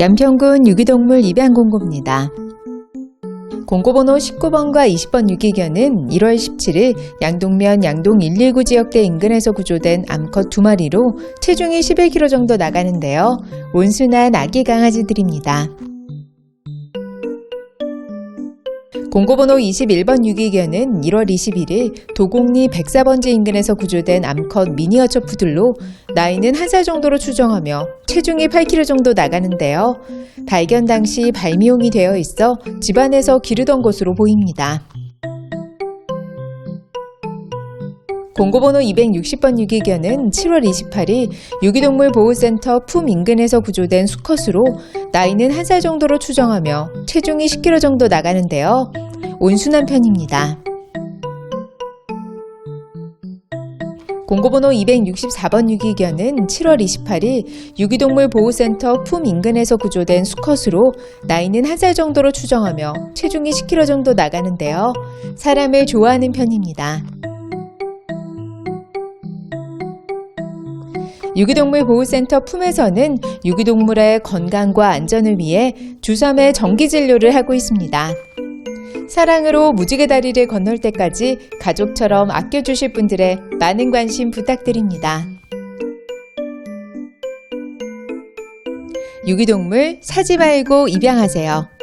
양평군 유기동물 입양 공고입니다. 공고번호 19번과 20번 유기견은 1월 17일 양동면 양동 119 지역대 인근에서 구조된 암컷 두 마리로 체중이 11kg 정도 나가는데요. 온순한 아기 강아지들입니다. 공고번호 21번 유기견은 1월 21일 도곡리 104번지 인근에서 구조된 암컷 미니어처 푸들로 나이는 1살 정도로 추정하며 체중이 8kg 정도 나가는데요. 발견 당시 발미용이 되어 있어 집안에서 기르던 것으로 보입니다. 공고번호 260번 유기견은 7월 28일 유기동물 보호센터 품 인근에서 구조된 수컷으로 나이는 1살 정도로 추정하며 체중이 10kg 정도 나가는데요. 온순한 편입니다. 공고번호 264번 유기견은 7월 28일 유기동물 보호센터 품 인근에서 구조된 수컷으로 나이는 1살 정도로 추정하며 체중이 10kg 정도 나가는데요. 사람을 좋아하는 편입니다. 유기동물 보호센터 품에서는 유기동물의 건강과 안전을 위해 주3회 정기 진료를 하고 있습니다. 사랑으로 무지개 다리를 건널 때까지 가족처럼 아껴주실 분들의 많은 관심 부탁드립니다. 유기동물 사지 말고 입양하세요.